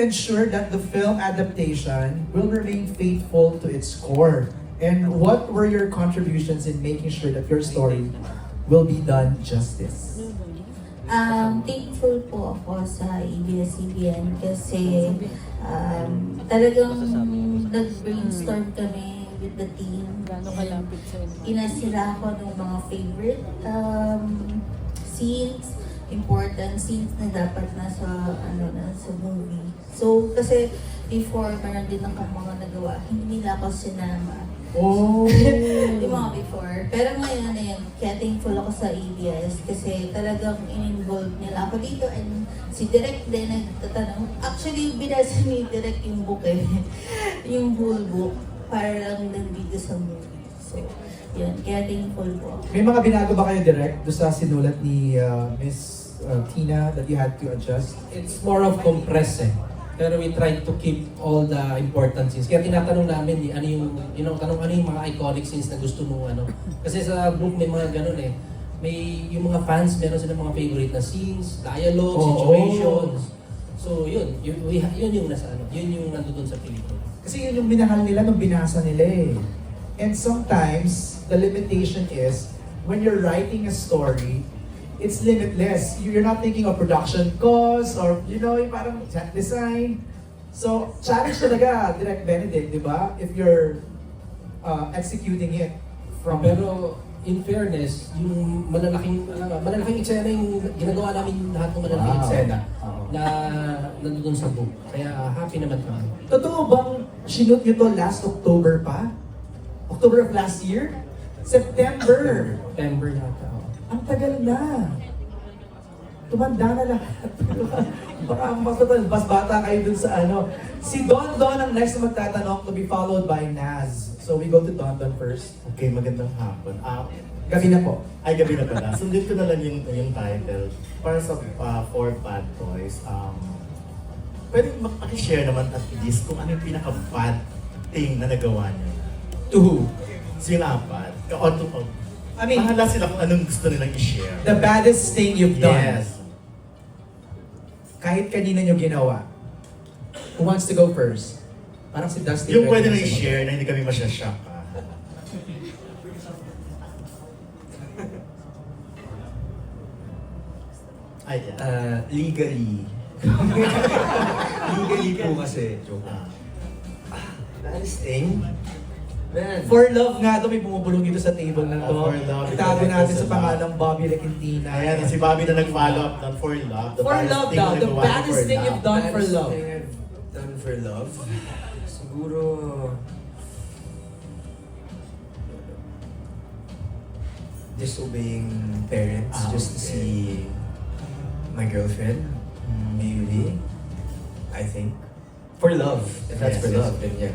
ensure that the film adaptation will remain faithful to its core? And what were your contributions in making sure that your story will be done justice? Um, thankful po ako sa ABS-CBN kasi um, talagang nag-brainstorm kami with the team. Inasira ko ng mga favorite um, scenes, important scenes na dapat nasa ano na sa movie. So kasi before meron din ako mga nagawa, hindi nila ako sinama. Oh! yung mga before. Pero ngayon, ayun, kaya thankful ako sa ABS kasi talagang in-involve nila ako dito and si Direk din nagtatanong. Actually, binasa ni Direk yung book eh. yung whole book para lang nandito sa movie. So, yun, kaya thankful po. May mga binago ba kayo direct doon sa sinulat ni uh, Miss uh, Tina that you had to adjust? It's more of compress eh. Pero we try to keep all the important scenes. Kaya tinatanong namin eh, ano yung, you know, tanong ano yung mga iconic scenes na gusto mo ano. Kasi sa book may mga ganun eh. May yung mga fans, meron silang mga favorite na scenes, dialogue, Oo. situations. So yun, yun, yun yung nasa ano, yun yung nandoon sa pelikula. Kasi yun yung minahal nila nung binasa nila eh. And sometimes, the limitation is, when you're writing a story, it's limitless. You're not thinking of production costs or, you know, yung parang set design. So, challenge talaga, Direct Benedict, di ba? If you're uh, executing it from... Pero in fairness, yung malalaking uh, malalaking eksena yung ginagawa namin lahat ng malalaking Wow. eksena Oo. na nandoon sa book. Kaya happy naman kami. Totoo bang sinut nyo to last October pa? October of last year? September! September yata. Ang tagal na. Tumanda na lahat. Baka mas, mas bata kayo dun sa ano. Si Don Don ang next magtatanong to be followed by Naz. So we go to Don Don first. Okay, magandang hapon. Ah, Gabi na po. ay, gabi na pala. Sundin ko na lang yung, yung title. Para sa uh, For Bad Boys, um, pwede mag-share naman at least kung ano yung pinaka-bad thing na nagawa niyo. To who? Sino apat? O, to, I mean- bahala sila kung anong gusto nilang i-share. The baddest thing you've done. Yes. Kahit kanina nyo ginawa. Who wants to go first? Parang si Dusty. Yung pwede na i-share na hindi kami masyashock. ah. Ay, yeah. Uh, legally. legally po kasi. Joke. Ah. Baddest thing? Man. For love nga to, may bumubulong dito sa table na to. For love. Itago natin sa pangalang Bobby Lequentina. Ayan, si Bobby na nag-follow up ng For Love. The For baddest love thing daw, the baddest thing you've done for Baddest love. thing I've done for love? Siguro... Disobeying parents Ah, just to okay. see my girlfriend. Maybe. I think. For love. If that's Yes, for yes. love, then yeah.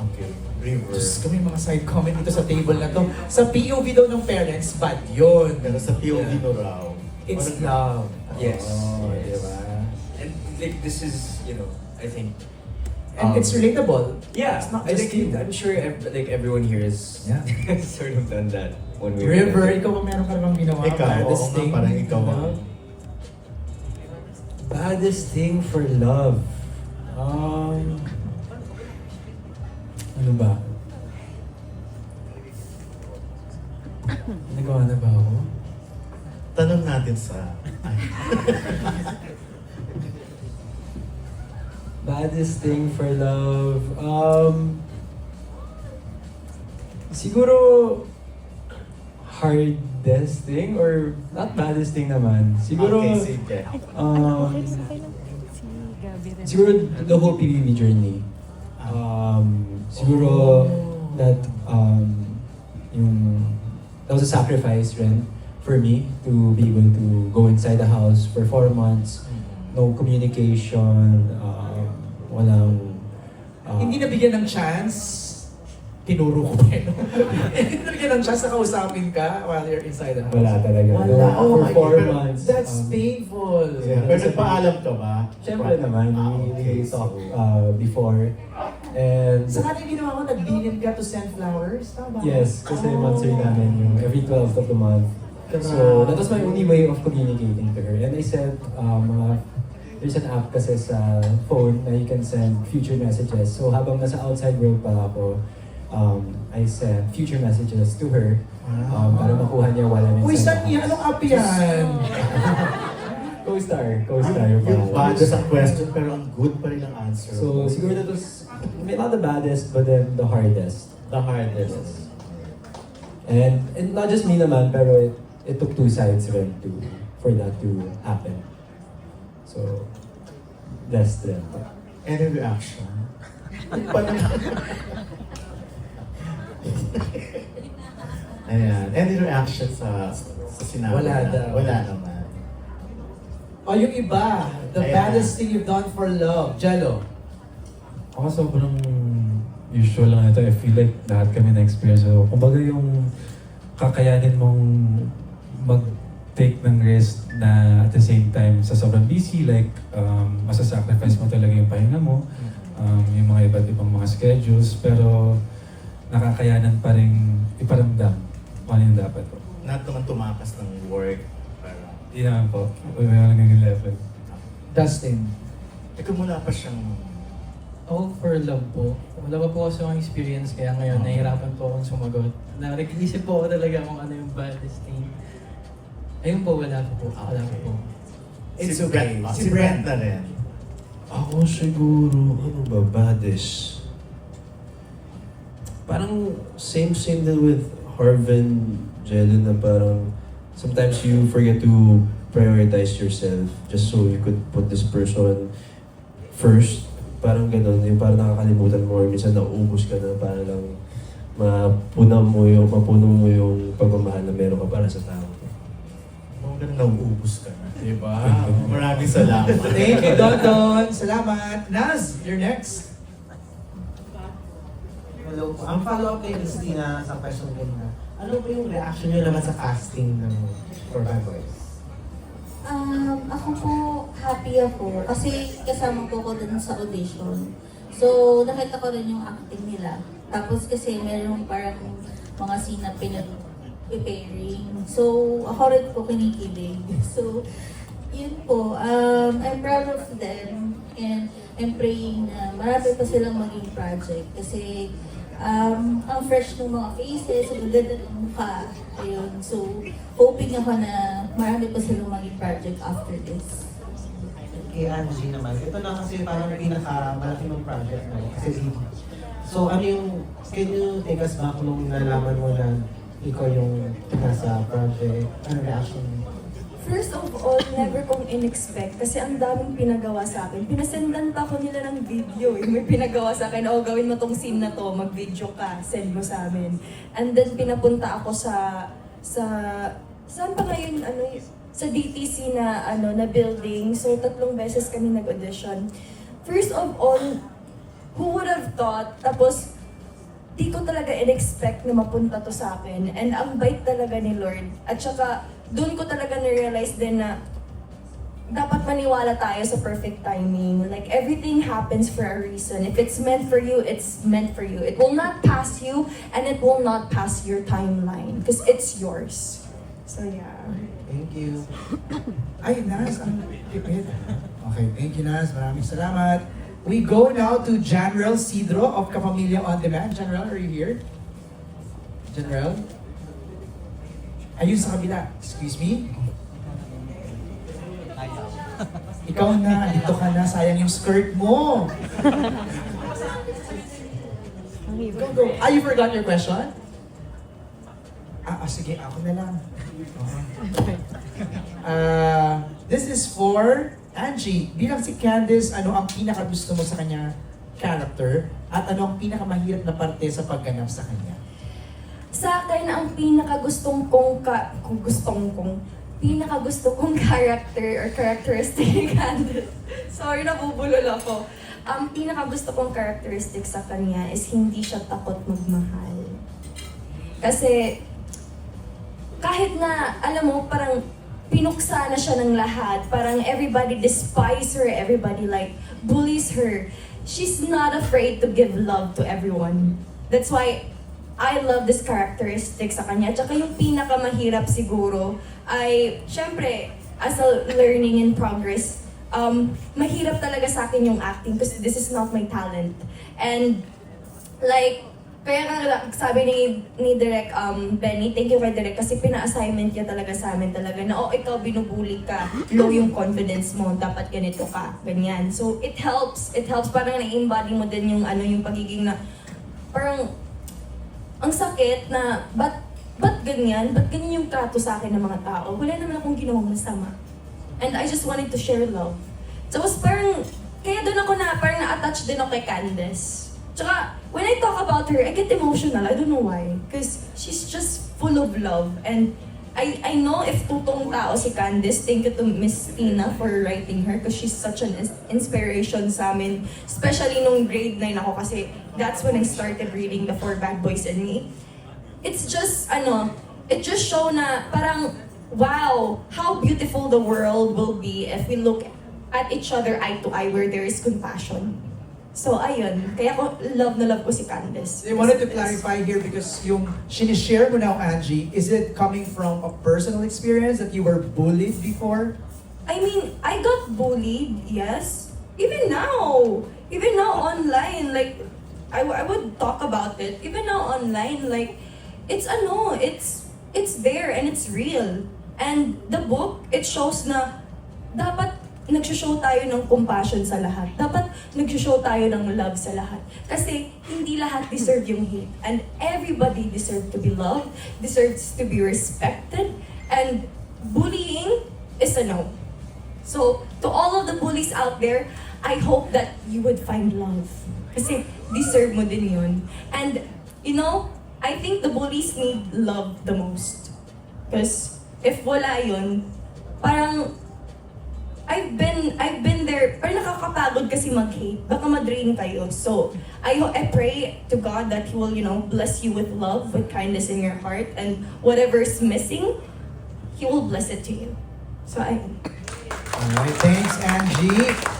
Okay. River. Diyos ko, may mga side comment dito sa table na to. Sa POV daw ng parents, bad yun. Pero sa POV mo raw. It's Parang- love. Yes. Oh, yes. diba? And like this is, you know, I think And Um, it's relatable. Yeah, It's not I just think you. I'm sure ev- like everyone here is Yeah. sort of done that one way or River, another. ikaw ba meron ka namang ginawa? Ikaw, Baddest oo nga, thing parang ikaw ang- Baddest thing for love. Um, ano ba? Nagawa na ba ako? Tanong natin sa... Baddest thing for love. Um, siguro hardest thing or not baddest thing naman. Siguro Okay, sige. um, siguro the whole PBB journey. Um, siguro that um, yung that was a sacrifice rin for me to be able to go inside the house for four months no communication, um, walang... uh, Hindi nabigyan ng chance, tinuro ko pa yun. Hindi nabigyan ng chance na kausapin ka while you're inside the house. Wala talaga. Wala. No, Oh for my four God. months. That's um, painful. Yeah. Pero nagpaalam ka ba? Siyempre naman, Ah, okay. we talked uh, before. And Sa kanya ginawa ko, nagbilin ka to send flowers? Tama ba? yes, kasi Oh. monthly namin yung every 12th of the month. So that was my only way of communicating to her. And I said, um, mga there's an app kasi sa phone na you can send future messages. So habang nasa outside world pa ako, um, I sent future messages to her um, para makuha niya while I'm Uy, saan house. Anong app yan? Co-star, co-star yung Yung pangalan. bad sa question, pero ang good pa rin ang answer. So siguro that was, not the baddest, but then the hardest. the hardest. And, and not just me naman, pero it, it took two sides rin to, for that to happen. So, blessed rin. Any reaction? Parang- Ayan. Any reaction sa, sa sinabi Wala na? daw. Wala naman. O yung iba, the Ayan. baddest thing you've done for love. Jello. Ako sobrang usual lang ito. I feel like lahat kami na-experience. So, kumbaga yung kakayanin mong mag-take ng risk na at the same time sa sobrang busy, like um, masasacrifice mo talaga yung pahinga mo, um, yung mga iba't ibang mga schedules, pero nakakayanan pa rin iparamdam kung ano yung dapat po. Not naman tumakas ng work. Hindi naman po. May mga naging level. Dustin. ikaw mula pa siyang Ako for love po. Wala pa po kasi akong experience kaya ngayon nahihirapan po akong sumagot. Na nag-iisip po ako talaga kung ano yung baddest thing. Ayun po, wala po po. Wala po po. It's si okay. Brent, Si si Brent Brent. na rin. Ako siguro, ano ba, baddest? Parang same-same din with Harvin, Jelen, na parang sometimes you forget to prioritize yourself just so you could put this person first. Parang ganun, yung parang nakakalimutan mo or minsan nauubos ka na para lang mapunan mo yung, mapuno mo yung pagmamahal na meron ka para sa tao. Kung ganun nauubos ka na. Diba? Maraming salamat. Thank you, Don Don. Salamat. Naz, you're next. Hello po. Ang follow-up kay Christina sa question ko na, ano po yung reaction niyo naman sa casting ng For Bad Boys? Um, ako po, happy ako. Kasi kasama po ko dun sa audition. So, nakita ko rin yung acting nila. Tapos kasi meron parang mga scene na pinag-preparing. So, ako rin po kinikilig. So, yun po. Um, I'm proud of them. And I'm praying na marami pa silang maging project. Kasi um, ang fresh ng mga faces, ang ganda ng mukha. Ayun. So, hoping ako na marami pa silang maging project after this. Kay Angie naman, ito na kasi parang pinaka-malaki mong project mo. Kasi di- So ano yung, can you take us back nung nalaman mo na ikaw yung nasa project? Ano reaction mo? First of all, never kong in-expect kasi ang daming pinagawa sa akin. Pinasendan pa ako nila ng video eh. May pinagawa sa akin, oh gawin mo tong scene na to, mag-video ka, send mo sa amin. And then pinapunta ako sa, sa, saan pa ngayon, ano, sa DTC na, ano, na building. So tatlong beses kami nag-audition. First of all, who would have thought, tapos di ko talaga in-expect na mapunta to sa akin. And ang bait talaga ni Lord. At saka, doon ko talaga na-realize din na dapat maniwala tayo sa perfect timing. Like, everything happens for a reason. If it's meant for you, it's meant for you. It will not pass you, and it will not pass your timeline. Because it's yours. So, yeah. Thank you. Ay, Naz, ang tipid. Okay, thank you, Naz. Maraming salamat. We go now to General Sidro of Kapamilya On Demand. General, are you here? General? Ayun sa kabila. Excuse me? Ikaw na, dito ka na. Sayang yung skirt mo. Go, go. Ah, you forgot your question? Ah, ah sige, ako na lang. Ah, this is for Angie. Bilang si Candice, ano ang pinakagusto mo sa kanya character at ano ang pinakamahirap na parte sa pagganap sa kanya? Sa akin, ang pinakagustong kong, ka, kung gustong kong, pinakagusto kong character or characteristic ni Candice. Sorry, nabubulol ako. Ang pinakagusto kong characteristic sa kanya is hindi siya takot magmahal. Kasi, kahit na, alam mo, parang pinuksa na siya ng lahat. Parang everybody despise her, everybody like bullies her. She's not afraid to give love to everyone. That's why I love this characteristic sa kanya. Tsaka yung pinakamahirap siguro ay, syempre, as a learning in progress, um, mahirap talaga sa akin yung acting because this is not my talent. And like, kaya nga sabi ni, ni Direk um, Benny, thank you kay Direk kasi pina-assignment niya talaga sa amin talaga na, oh, ikaw binubuli ka, low yung confidence mo, dapat ganito ka, ganyan. So, it helps, it helps, parang na-embody mo din yung ano, yung pagiging na, parang, ang sakit na, ba't, ba't ganyan? Ba't ganyan yung trato sa akin ng mga tao? Wala naman akong ginawang masama. And I just wanted to share love. Tapos parang, kaya doon ako na, parang na-attach din ako kay Candace. Tsaka, when I talk about her, I get emotional. I don't know why. Because she's just full of love. And I I know if tutong tao si Candice, thank you to Miss Tina for writing her because she's such an ins- inspiration sa amin. Especially nung grade 9 ako kasi that's when I started reading The Four Bad Boys and Me. It's just, ano, it just show na parang, wow, how beautiful the world will be if we look at each other eye to eye where there is compassion. So, ayun. Kaya ko, love na love ko si Candice. I wanted to clarify here because yung sinishare mo now, Angie, is it coming from a personal experience that you were bullied before? I mean, I got bullied, yes. Even now. Even now online, like, I, I would talk about it. Even now online, like, it's ano, it's, it's there and it's real. And the book, it shows na dapat nagsishow tayo ng compassion sa lahat. Dapat nagsishow tayo ng love sa lahat. Kasi hindi lahat deserve yung hate. And everybody deserve to be loved, deserves to be respected. And bullying is a no. So, to all of the bullies out there, I hope that you would find love. Kasi deserve mo din yun. And, you know, I think the bullies need love the most. Because if wala yun, parang I've been I've been there. Pero nakakapagod kasi mag-hate. Baka ma-drain kayo. So, I I pray to God that He will, you know, bless you with love, with kindness in your heart, and whatever's missing, He will bless it to you. So, ayun. Alright, thanks Angie.